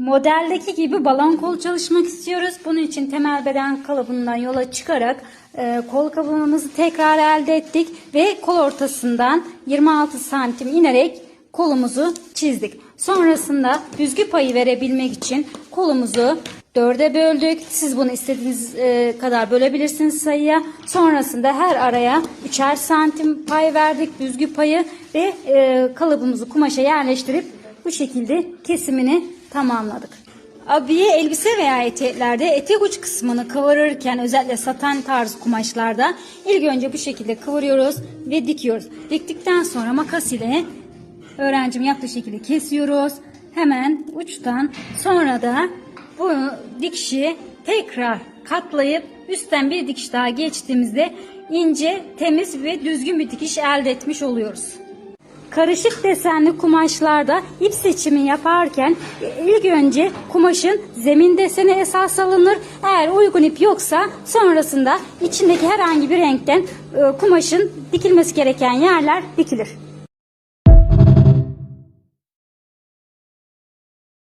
Modeldeki gibi balon kol çalışmak istiyoruz. Bunun için temel beden kalıbından yola çıkarak e, kol kalıbımızı tekrar elde ettik ve kol ortasından 26 santim inerek kolumuzu çizdik. Sonrasında düzgü payı verebilmek için kolumuzu dörde böldük. Siz bunu istediğiniz e, kadar bölebilirsiniz sayıya. Sonrasında her araya üçer santim pay verdik düzgü payı ve e, kalıbımızı kumaşa yerleştirip bu şekilde kesimini tamamladık. Abiye elbise veya eteklerde etek uç kısmını kıvırırken özellikle saten tarzı kumaşlarda ilk önce bu şekilde kıvırıyoruz ve dikiyoruz. Diktikten sonra makas ile öğrencim yaptığı şekilde kesiyoruz. Hemen uçtan sonra da bu dikişi tekrar katlayıp üstten bir dikiş daha geçtiğimizde ince, temiz ve düzgün bir dikiş elde etmiş oluyoruz. Karışık desenli kumaşlarda ip seçimi yaparken ilk önce kumaşın zemin deseni esas alınır. Eğer uygun ip yoksa sonrasında içindeki herhangi bir renkten e, kumaşın dikilmesi gereken yerler dikilir.